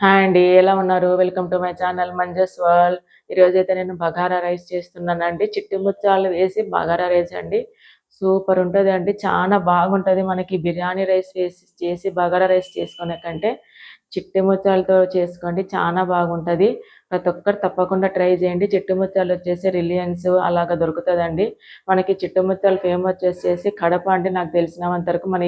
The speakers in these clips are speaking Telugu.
హాయ్ అండి ఎలా ఉన్నారు? Welcome to my channel Manju's world ఈరోజు అయితే నేను బగారా రైస్ చేస్తున్నానండి. చిట్టి ముచ్చాలు వేసి బగారా రైస్ అండి. సూపర్ ఉంటుంది అండి. చాలా బాగుంటుంది మనకి బిర్యానీ రైస్ వేసి చేసి బగారా రైస్ చేసుకునే కంటే చిట్టి ముచ్చాలతో చేసుకోండి చాలా బాగుంటుంది. ప్రతి ఒక్కరు తప్పకుండా ట్రై చేయండి. చిట్టు ముత్యాలు వచ్చేసి రిలయన్స్ అలాగ దొరుకుతుందండి. మనకి చిట్టు ముత్యాలు ఫేమస్ వచ్చేసి కడప అంటే నాకు తెలిసినంత వరకు. మన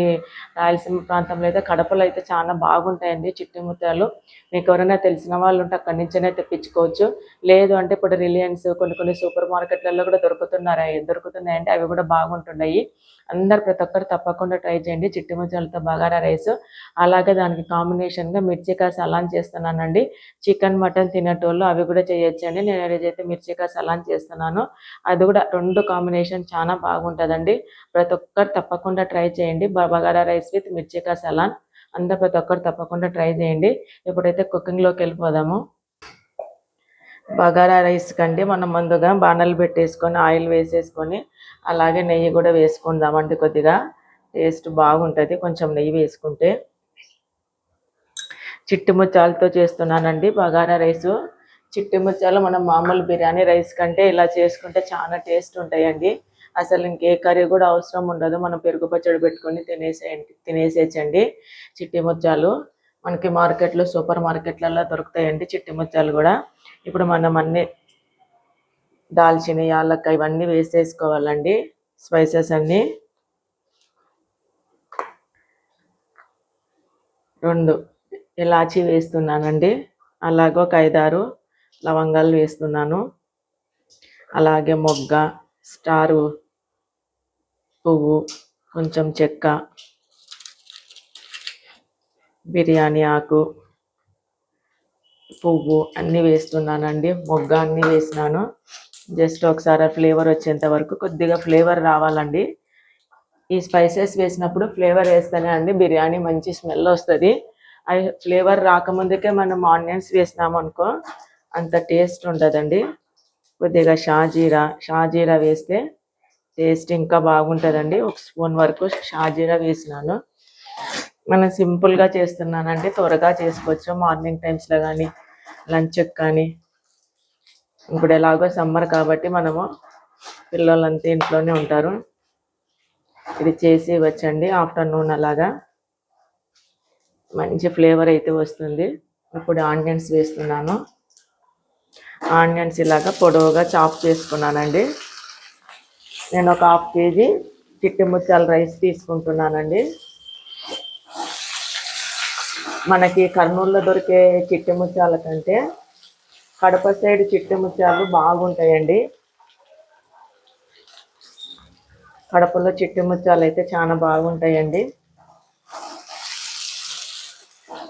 రాయలసీమ ప్రాంతంలో అయితే కడపలో అయితే చాలా బాగుంటాయండి చిట్టు ముత్యాలు మీకు ఎవరైనా తెలిసిన వాళ్ళు ఉంటే అక్కడి నుంచే తెప్పించుకోవచ్చు. లేదు అంటే ఇప్పుడు రిలయన్స్ కొన్ని కొన్ని సూపర్ మార్కెట్లలో కూడా దొరుకుతున్నాయి దొరుకుతున్నాయండి అవి కూడా బాగుంటున్నాయి. అందరు ప్రతి ఒక్కరు తప్పకుండా ట్రై చేయండి. చిట్టి ముత్యాలతో బగారా రైస్ అలాగే దానికి కాంబినేషన్గా మిర్చి కాసి అలాన్ చేస్తున్నానండి. చికెన్ మటన్ తినేటోళ్ళు అవి కూడా చేయొచ్చండి. నేను ఏదైతే మిర్చికా సలాన్ చేస్తున్నాను అది కూడా రెండు కాంబినేషన్ చాలా బాగుంటుందండి. ప్రతి ఒక్కరు తప్పకుండా ట్రై చేయండి. బగారా రైస్ విత్ మిర్చికా సలాన్ అందరు ప్రతి ఒక్కరు తప్పకుండా ట్రై చేయండి. ఇప్పుడైతే కుకింగ్లోకి వెళ్ళిపోదాము బగారా రైస్ కండి మనం ముందుగా బాణలు పెట్టేసుకొని ఆయిల్ వేసేసుకొని అలాగే నెయ్యి కూడా వేసుకుందామండి కొద్దిగా. టేస్ట్ బాగుంటుంది. కొంచెం నెయ్యి వేసుకుంటే. చిట్టుముత్యాలతో చేస్తున్నానండి బగారా రైస్. చిట్టి ముత్యాలు మనం మామూలు బిర్యానీ రైస్ కంటే ఇలా చేసుకుంటే చాలా టేస్ట్ ఉంటాయండి. అసలు ఇంకే కర్రీ కూడా అవసరం ఉండదు. మనం పెరుగు పచ్చడి పెట్టుకొని తినేసేయండి తినేసేయచ్చండి చిట్టి ముత్యాలు. మనకి మార్కెట్లో సూపర్ మార్కెట్లలో దొరుకుతాయండి చిట్టి ముత్యాలు కూడా. ఇప్పుడు మనం అన్ని దాల్చిన యాలక్క ఇవన్నీ వేసేసుకోవాలండి స్పైసెస్ అన్నీ. రెండు ఇలాచి వేస్తున్నానండి. అలాగే ఒక ఐదారు లవంగాలు వేస్తున్నాను. అలాగే మొగ్గ స్టారు పువ్వు కొంచెం చెక్క బిర్యానీ ఆకు పువ్వు అన్నీ వేస్తున్నానండి. మొగ్గ అన్నీ వేసినాను. జస్ట్ ఒకసారి ఫ్లేవర్ వచ్చేంత వరకు కొద్దిగా ఫ్లేవర్ రావాలండి. ఈ స్పైసెస్ వేసినప్పుడు ఫ్లేవర్ వేస్తేనే అండి బిర్యానీ మంచి స్మెల్ వస్తుంది. అది ఫ్లేవర్ రాకముందుకే మనం ఆనియన్స్ వేసినాము అనుకో అంత టేస్ట్ ఉంటుందండి. కొద్దిగా షాజీరా షాజీరా వేస్తే టేస్ట్ ఇంకా బాగుంటుందండి. ఒక స్పూన్ వరకు షాజీరా వేసినాను. మనం సింపుల్గా చేస్తున్నానండి త్వరగా చేసుకోవచ్చు. మార్నింగ్ టైమ్స్లో కానీ లంచ్కి కానీ. ఇప్పుడు ఎలాగో సమ్మర్ కాబట్టి మనము పిల్లలంతా ఇంట్లోనే ఉంటారు. ఇది చేసి వచ్చండి ఆఫ్టర్నూన్ అలాగా మంచి ఫ్లేవర్ అయితే వస్తుంది. ఇప్పుడు ఆనియన్స్ వేస్తున్నాను. ఆనియన్స్ ఇలాగా పొడవుగా చాప్ చేసుకున్నానండి. నేను ఒక హాఫ్ కేజీ చిట్టి ముత్యాల రైస్ తీసుకుంటున్నానండి. మనకి కర్నూలులో దొరికే చిట్టి ముత్యాల కంటే కడప సైడ్ చిట్టి ముత్యాలు బాగుంటాయండి. కడపలో చిట్టి ముత్యాలు అయితే చాలా బాగుంటాయండి.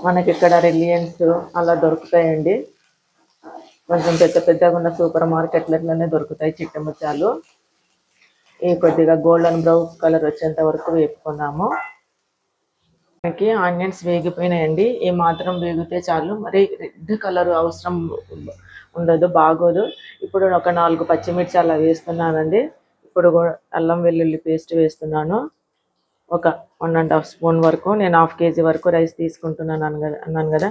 మనకి ఇక్కడ రిలయన్స్ అలా దొరుకుతాయండి. కొంచెం పెద్ద పెద్దగా ఉన్న సూపర్ మార్కెట్లలోనే దొరుకుతాయి చిట్టి ముత్యాలు. ఈ కొద్దిగా గోల్డెన్ బ్రౌన్ కలర్ వచ్చేంత వరకు వేపుకున్నాము. మనకి ఆనియన్స్ వేగిపోయినాయండి. ఈ మాత్రం వేగితే చాలు. మరి రెడ్ కలర్ అవసరం ఉండదు బాగోదు. ఇప్పుడు ఒక నాలుగు పచ్చిమిర్చి అలా వేస్తున్నానండి. ఇప్పుడు కూడా అల్లం వెల్లుల్లి పేస్ట్ వేస్తున్నాను. ఒక వన్ అండ్ హాఫ్ స్పూన్ వరకు నేను హాఫ్ కేజీ వరకు రైస్ తీసుకుంటున్నాను అన్నాను కదా.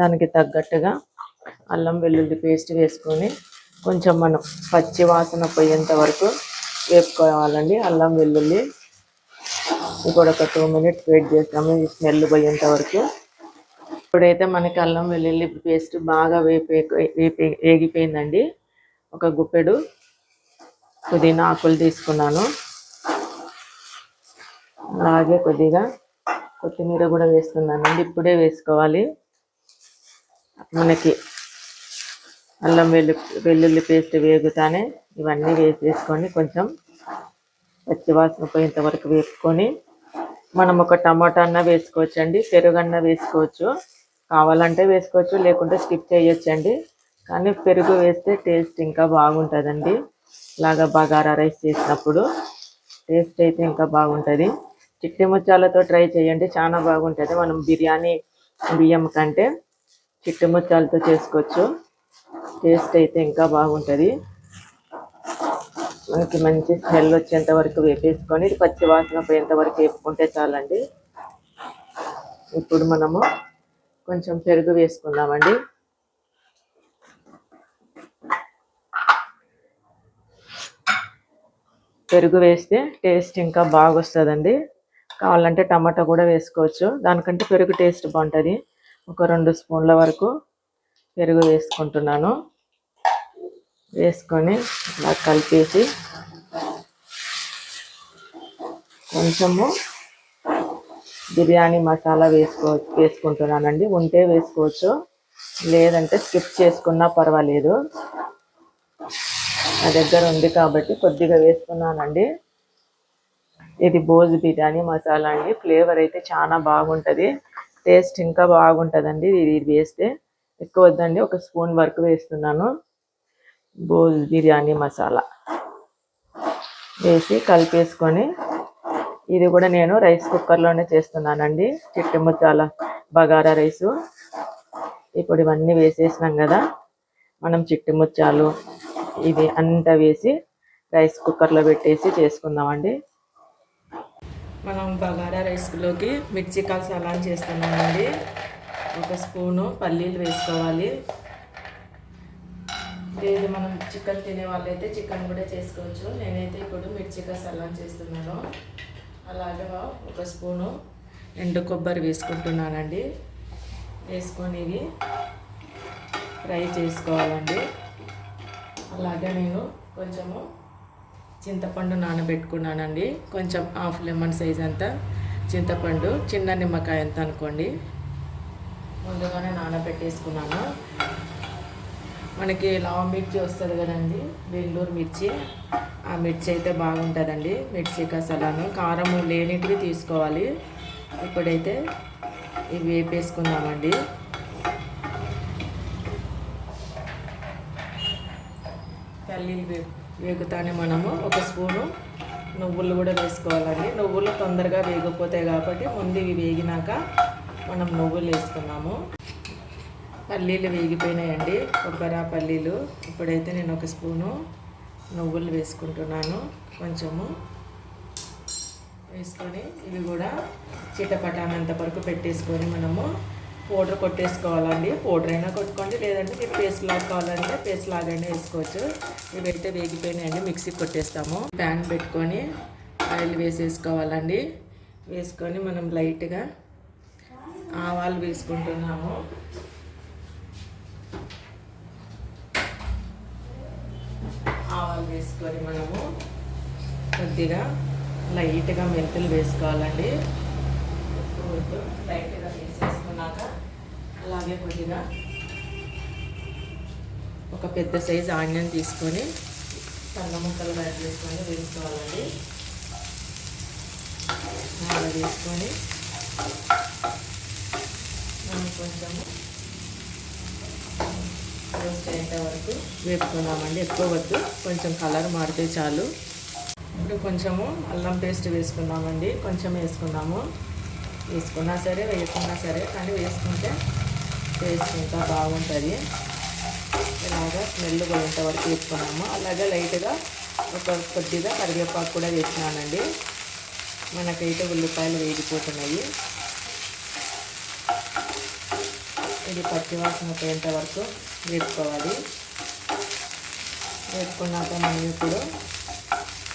దానికి తగ్గట్టుగా అల్లం వెల్లుల్లి పేస్ట్ వేసుకొని కొంచెం మనం పచ్చి వాసన పోయేంత వరకు వేపుకోవాలండి. అల్లం వెల్లుల్లి ఇప్పుడు ఒక టూ మినిట్స్ వెయిట్ చేస్తాము. స్మెల్ పోయేంత వరకు. ఇప్పుడైతే మనకి అల్లం వెల్లుల్లి పేస్ట్ బాగా వేపే వేపి వేగిపోయిందండి. ఒక గుప్పెడు పుదీనా ఆకులు తీసుకున్నాను. అలాగే కొద్దిగా కొత్తిమీర కూడా వేస్తున్నానండి. ఇప్పుడే వేసుకోవాలి. మనకి అల్లం వెల్లు వెల్లుల్లి పేస్ట్ వేగుతానే ఇవన్నీ వేసేసుకొని కొంచెం పచ్చివాసన పోయేంత వరకు వేసుకొని మనం ఒక టమాటా అన్న వేసుకోవచ్చు అండి పెరుగన్న వేసుకోవచ్చు. కావాలంటే వేసుకోవచ్చు లేకుంటే స్కిప్ చేయొచ్చండి. కానీ పెరుగు వేస్తే టేస్ట్ ఇంకా బాగుంటుందండి. ఇలాగా బగారా రైస్ చేసినప్పుడు టేస్ట్ అయితే ఇంకా బాగుంటుంది. చిట్టి ముత్యాలతో ట్రై చేయండి చాలా బాగుంటుంది. మనం బిర్యానీ బియ్యం కంటే చిట్టి ముత్యాలతో చేసుకోవచ్చు. టేస్ట్ అయితే ఇంకా బాగుంటుంది. మనకి మంచి స్మెల్ వచ్చేంత వరకు వేపేసుకొని పచ్చి వాసన పోయేంత వరకు వేపుకుంటే చాలండి. ఇప్పుడు మనము కొంచెం పెరుగు వేసుకుందామండి. పెరుగు వేస్తే టేస్ట్ ఇంకా బాగా వస్తుందండి కావాలంటే టమాటా కూడా వేసుకోవచ్చు. దానికంటే పెరుగు టేస్ట్ బాగుంటుంది. ఒక రెండు స్పూన్ల వరకు పెరుగు వేసుకుంటున్నాను. వేసుకొని ఇలా కలిపేసి కొంచెము బిర్యానీ మసాలా వేసుకో వేసుకుంటున్నానండి. ఉంటే వేసుకోవచ్చు లేదంటే స్కిప్ చేసుకున్నా పర్వాలేదు. నా దగ్గర ఉంది కాబట్టి కొద్దిగా వేసుకున్నానండి. ఇది బోజ్ బిర్యానీ మసాలా అండి. ఫ్లేవర్ అయితే చాలా బాగుంటుంది. టేస్ట్ ఇంకా బాగుంటుందండి. ఇది ఇది వేస్తే ఎక్కువ వద్దండి. ఒక స్పూన్ వరకు వేస్తున్నాను. బోజ్ బిర్యానీ మసాలా వేసి కలిపేసుకొని ఇది కూడా నేను రైస్ కుక్కర్లోనే చేస్తున్నానండి. చిట్టి ముచ్చాల బగారా రైసు. ఇప్పుడు ఇవన్నీ వేసేసినాం కదా. మనం చిట్టి ముచ్చాలు ఇది అంతా వేసి రైస్ కుక్కర్లో పెట్టేసి చేసుకుందామండి. మనం బగారా రైస్లోకి మిర్చి కలసాలని చేస్తున్నామండి. ఒక స్పూను పల్లీలు వేసుకోవాలి. లేదు మనం చికెన్ తినే వాళ్ళైతే చికెన్ కూడా చేసుకోవచ్చు. నేనైతే ఇప్పుడు మిర్చిగా సలాన్ చేస్తున్నాను. అలాగే ఒక స్పూను ఎండు కొబ్బరి వేసుకుంటున్నానండి. వేసుకొని ఇవి ఫ్రై చేసుకోవాలండి. అలాగే నేను కొంచెము చింతపండు నానబెట్టుకున్నానండి. కొంచెం హాఫ్ లెమన్ సైజ్ అంతా చింతపండు చిన్న నిమ్మకాయ ఎంత అనుకోండి. ముందుగానే నానబెట్టేసుకున్నాను. మనకి లావ్ మిర్చి వస్తుంది కదండి బెంగళూరు మిర్చి. ఆ మిర్చి అయితే బాగుంటుందండి మిర్చి కసలాను కారం లేనిటివి తీసుకోవాలి. ఇప్పుడైతే ఇవి వేపేసుకుందామండి. పల్లీలు వే వేగుతానే మనము ఒక స్పూను నువ్వులు కూడా వేసుకోవాలండి. నువ్వులు తొందరగా వేగిపోతాయి కాబట్టి ముందు ఇవి వేగినాక మనం నువ్వులు వేసుకున్నాము పల్లీలు వేగిపోయినాయండి. కొబ్బరి పల్లీలు. ఇప్పుడైతే నేను ఒక స్పూను నువ్వులు వేసుకుంటున్నాను. కొంచెము వేసుకొని ఇవి కూడా చిటపటానంత వరకు పెట్టేసుకొని మనము పౌడర్ కొట్టేసుకోవాలండి. పౌడర్ అయినా కొట్టుకోండి లేదంటే మీరు పేస్ట్ లాగా కావాలంటే పేస్ట్ లాగైనా వేసుకోవచ్చు. ఇవైతే వేగిపోయినాయండి మిక్సీ కొట్టేస్తాము. ప్యాన్ పెట్టుకొని ఆయిల్ వేసేసుకోవాలండి. వేసుకొని మనం లైట్గా ఆవాలు వేసుకుంటున్నాము. ఆవాలు వేసుకొని మనము కొద్దిగా లైట్గా మెంతులు వేసుకోవాలండి. లైట్గా వేసేసుకున్నాక అలాగే కొద్దిగా ఒక పెద్ద సైజు ఆనియన్ తీసుకొని సన్న ముక్కలు కట్ చేసుకొని వేసుకోవాలండి. అలా వేసుకొని మనం కొంచెము రోస్ట్ అయ్యేంత వరకు వేపుకుందామండి. ఎక్కువ వద్దు. కొంచెం కలర్ మారితే చాలు. ఇప్పుడు కొంచెము అల్లం పేస్ట్ వేసుకుందామండి. కొంచెం వేసుకుందాము. వేసుకున్నా సరే వేసుకున్నా సరే కానీ వేసుకుంటే టేస్ట్ ఇంకా బాగుంటుంది. ఇలాగా స్మెల్ పోయేంత వరకు వేసుకున్నాము. అలాగే లైట్గా ఒక కొద్దిగా కరివేపాకు కూడా వేసినానండి. మనకైతే ఉల్లిపాయలు వేగిపోతున్నాయి. ఇది పచ్చివాసన పోయేంత వరకు వేసుకోవాలి వేసుకున్నాక మనం ఇప్పుడు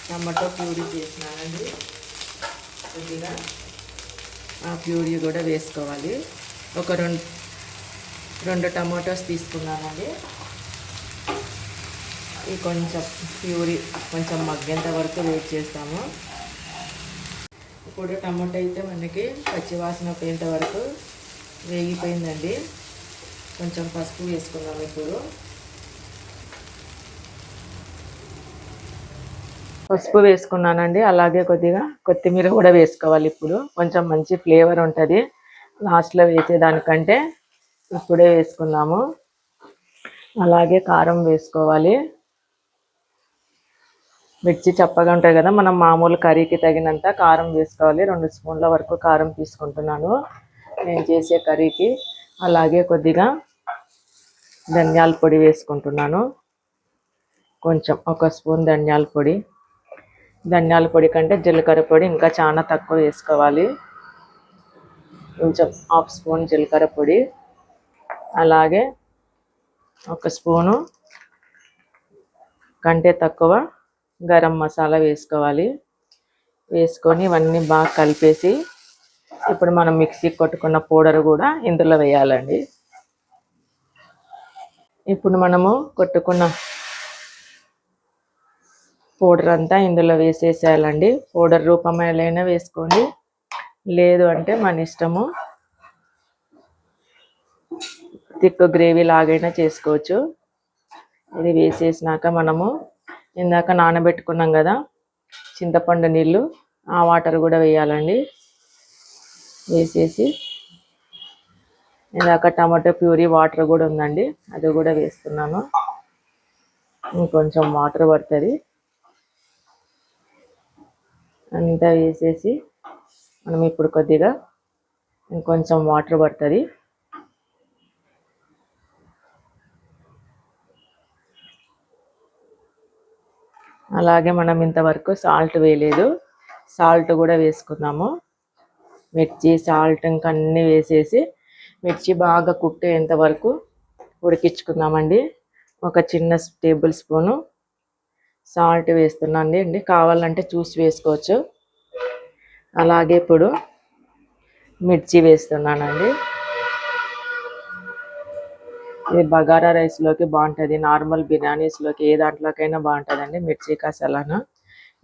టమాటో ప్యూరీ చేసినానండి. కొద్దిగా ఆ ప్యూరీ కూడా వేసుకోవాలి. ఒక రెండు రెండు టమాటోస్ తీసుకున్నానండి. ఈ కొంచెం ప్యూరీ కొంచెం మగ్గేంత వరకు వెయిట్ చేస్తాము. ఇప్పుడు టమాటో అయితే మనకి పచ్చివాసన పోయేంత వరకు వేగిపోయిందండి. కొంచెం పసుపు వేసుకుందాం ఇప్పుడు. పసుపు వేసుకున్నానండి. అలాగే కొద్దిగా కొత్తిమీర కూడా వేసుకోవాలి ఇప్పుడు. కొంచెం మంచి ఫ్లేవర్ ఉంటుంది. లాస్ట్లో వేసేదానికంటే ఇప్పుడే వేసుకున్నాము. అలాగే కారం వేసుకోవాలి. మిర్చి చప్పగా ఉంటాయి కదా మనం మామూలు కర్రీకి తగినంత కారం వేసుకోవాలి. రెండు స్పూన్ల వరకు కారం తీసుకుంటున్నాను. నేను చేసే కర్రీకి అలాగే కొద్దిగా ధనియాల పొడి వేసుకుంటున్నాను. కొంచెం ఒక స్పూన్ ధనియాల పొడి. ధనియాల పొడి కంటే జీలకర్ర పొడి ఇంకా చాలా తక్కువ వేసుకోవాలి. కొంచెం హాఫ్ స్పూన్ జీలకర్ర పొడి. అలాగే ఒక స్పూను కంటే తక్కువ గరం మసాలా వేసుకోవాలి. వేసుకొని ఇవన్నీ బాగా కలిపేసి ఇప్పుడు మనం మిక్సీ కొట్టుకున్న పౌడర్ కూడా ఇందులో వేయాలండి. ఇప్పుడు మనము కొట్టుకున్న పౌడర్ అంతా ఇందులో వేసేసేయాలండి. పౌడర్ రూపమైనా వేసుకోండి. లేదు అంటే మన ఇష్టము తిక్కు గ్రేవీ లాగైనా చేసుకోవచ్చు. ఇది వేసేసినాక మనము ఇందాక నానబెట్టుకున్నాం కదా చింతపండు నీళ్ళు ఆ వాటర్ కూడా వేయాలండి. వేసేసి ఇందాక టమాటో ప్యూరీ వాటర్ కూడా ఉందండి. అది కూడా వేస్తున్నాను. ఇంకొంచెం వాటర్ పడుతుంది. అంతా వేసేసి మనం ఇప్పుడు కొద్దిగా ఇంకొంచెం వాటర్ పడుతుంది. అలాగే మనం ఇంతవరకు సాల్ట్ వేయలేదు. సాల్ట్ కూడా వేసుకుందాము మిర్చి సాల్ట్ ఇంకా అన్నీ వేసేసి మిర్చి బాగా కుక్ అయ్యేంత వరకు ఉడికించుకుందామండి. ఒక చిన్న టేబుల్ స్పూను సాల్ట్ వేస్తున్నాను అండి. కావాలంటే చూసి వేసుకోవచ్చు. అలాగే ఇప్పుడు మిర్చి వేస్తున్నానండి. ఇది బగారా రైస్లోకి బాగుంటుంది నార్మల్ బిర్యానీస్లోకి ఏ దాంట్లోకైనా బాగుంటుందండి మిర్చి కసాలాను.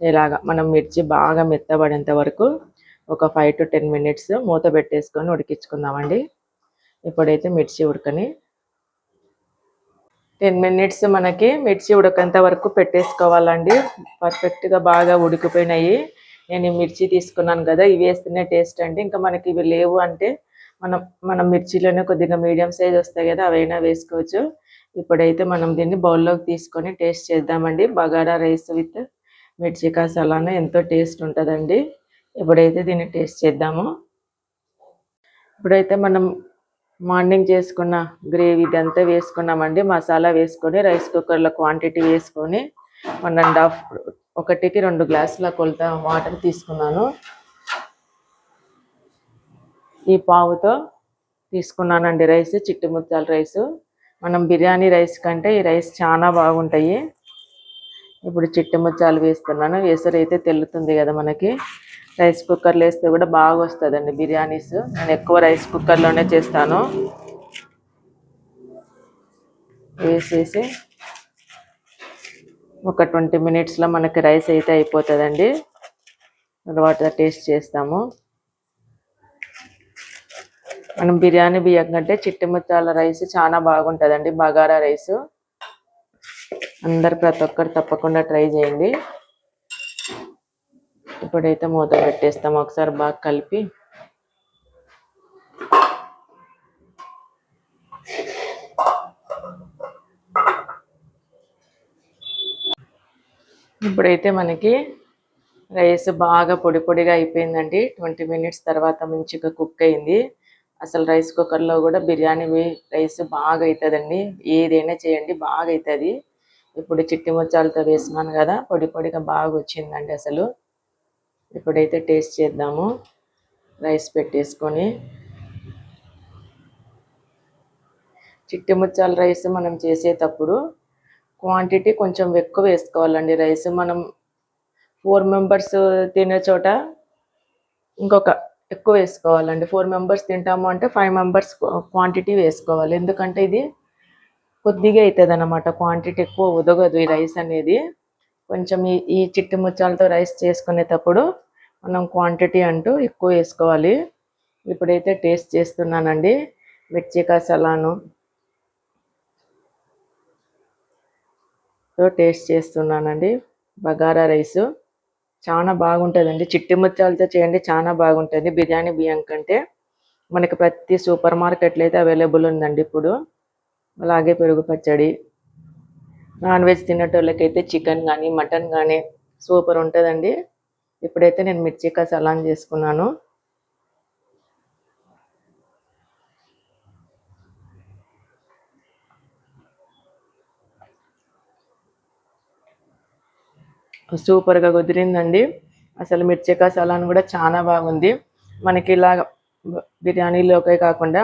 ఇలాగా మనం మిర్చి బాగా మెత్తబడేంత వరకు ఒక ఫైవ్ టు టెన్ మినిట్స్ మూత పెట్టేసుకొని ఉడికించుకుందామండి. ఇప్పుడైతే మిర్చి ఉడకని. టెన్ మినిట్స్ మనకి మిర్చి ఉడకంత వరకు పెట్టేసుకోవాలండి. పర్ఫెక్ట్గా బాగా ఉడికిపోయినాయి. నేను ఈ మిర్చి తీసుకున్నాను కదా ఇవి వేస్తేనే టేస్ట్ అండి. ఇంకా మనకి ఇవి లేవు అంటే మనం మనం మిర్చిలోనే కొద్దిగా మీడియం సైజ్ వస్తాయి కదా అవైనా వేసుకోవచ్చు. ఇప్పుడైతే మనం దీన్ని బౌల్లోకి తీసుకొని టేస్ట్ చేద్దామండి. బగారా రైస్ విత్ మిర్చి మసాలాను ఎంతో టేస్ట్ ఉంటుందండి. ఇప్పుడైతే దీన్ని టేస్ట్ చేద్దాము. ఇప్పుడైతే మనం మార్నింగ్ చేసుకున్న గ్రేవీ ఇదంతా వేసుకున్నామండి. మసాలా వేసుకొని రైస్ కుక్కర్లో క్వాంటిటీ వేసుకొని వన్ అండ్ హాఫ్ ఒకటికి రెండు గ్లాసుల కొలత వాటర్ తీసుకున్నాను. ఈ పావుతో తీసుకున్నానండి రైస్ చిట్టి ముత్యాల రైస్. మనం బిర్యానీ రైస్ కంటే ఈ రైస్ చాలా బాగుంటాయి. ఇప్పుడు చిట్టి ముచ్చాలు వేస్తున్నాను. ఎసరు అయితే తెల్లుతుంది కదా మనకి. రైస్ కుక్కర్లో వేస్తే కూడా బాగా వస్తుందండి బిర్యానీస్. నేను ఎక్కువ రైస్ కుక్కర్లోనే చేస్తాను. వేసేసి ఒక ట్వంటీ మినిట్స్లో మనకి రైస్ అయితే అయిపోతుందండి. తర్వాత టేస్ట్ చేస్తాము. మనం బిర్యానీ బియ్యం కంటే చిట్టి ముత్తాల రైస్ చాలా బాగుంటుందండి. బగారా రైస్. అందరు ప్రతి ఒక్కరు తప్పకుండా ట్రై చేయండి. ఇప్పుడైతే మూత పెట్టేస్తాం. ఒకసారి బాగా కలిపి ఇప్పుడైతే మనకి రైస్ బాగా పొడి పొడిగా అయిపోయిందండి. ట్వంటీ మినిట్స్ తర్వాత మంచిగా కుక్ అయింది. అసలు రైస్ కుక్కర్లో కూడా బిర్యానీ రైస్ బాగా అవుతుందండి. ఏదైనా చేయండి బాగా అవుతుంది. ఇప్పుడు చిట్టి ముచ్చాలతో వేసినాను కదా పొడి పొడిగా బాగా వచ్చిందండి అసలు. ఇప్పుడైతే టేస్ట్ చేద్దాము. రైస్ పెట్టేసుకొని. చిట్టి ముచ్చాల రైస్ మనం చేసేటప్పుడు క్వాంటిటీ కొంచెం ఎక్కువ వేసుకోవాలండి. రైస్ మనం ఫోర్ మెంబర్స్ తినే చోట ఇంకొక ఎక్కువ వేసుకోవాలండి. ఫోర్ మెంబర్స్ తింటాము అంటే ఫైవ్ మెంబర్స్ క్వాంటిటీ వేసుకోవాలి. ఎందుకంటే ఇది కొద్దిగా అవుతుంది అన్నమాట క్వాంటిటీ ఎక్కువ ఉదగదు ఈ రైస్ అనేది. కొంచెం ఈ ఈ చిట్టి ముచ్చాలతో రైస్ చేసుకునేటప్పుడు మనం క్వాంటిటీ అంటూ ఎక్కువ వేసుకోవాలి. ఇప్పుడైతే టేస్ట్ చేస్తున్నానండి. మిర్చి సలాను తో టేస్ట్ చేస్తున్నానండి. బగారా రైస్. చాలా బాగుంటుందండి. చిట్టి ముత్యాలతో చేయండి చాలా బాగుంటుంది. బిర్యానీ బియ్యం కంటే మనకి ప్రతి సూపర్ మార్కెట్లో అయితే అవైలబుల్ ఉందండి ఇప్పుడు. అలాగే పెరుగు పచ్చడి నాన్ వెజ్ తినేటోళ్ళకైతే చికెన్ కానీ మటన్ కానీ సూపర్ ఉంటుందండి. ఇప్పుడైతే నేను మిర్చి సలాన్ చేసుకున్నాను. సూపర్గా కుదిరిందండి. అసలు మిర్చి సలాన్ కూడా చాలా బాగుంది. మనకి ఇలా బిర్యానీలోకే కాకుండా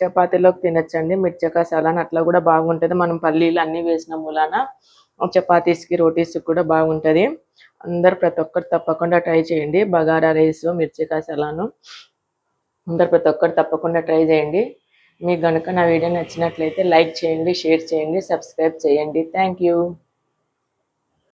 చపాతీలోకి తినచ్చండి. మిర్చక సలాన్ అట్లా కూడా బాగుంటది. మనం పల్లీలు అన్ని వేసిన మూలాన చపాతీస్కి రోటీస్కి కూడా బాగుంటది. అందరు ప్రతి ఒక్కరు తప్పకుండా ట్రై చేయండి. బగారా రైస్ మిర్చికా సలాను అందరు ప్రతి ఒక్కరు తప్పకుండా ట్రై చేయండి. మీకు కనుక నా వీడియో నచ్చినట్లయితే లైక్ చేయండి షేర్ చేయండి సబ్స్క్రైబ్ చేయండి. Thank you.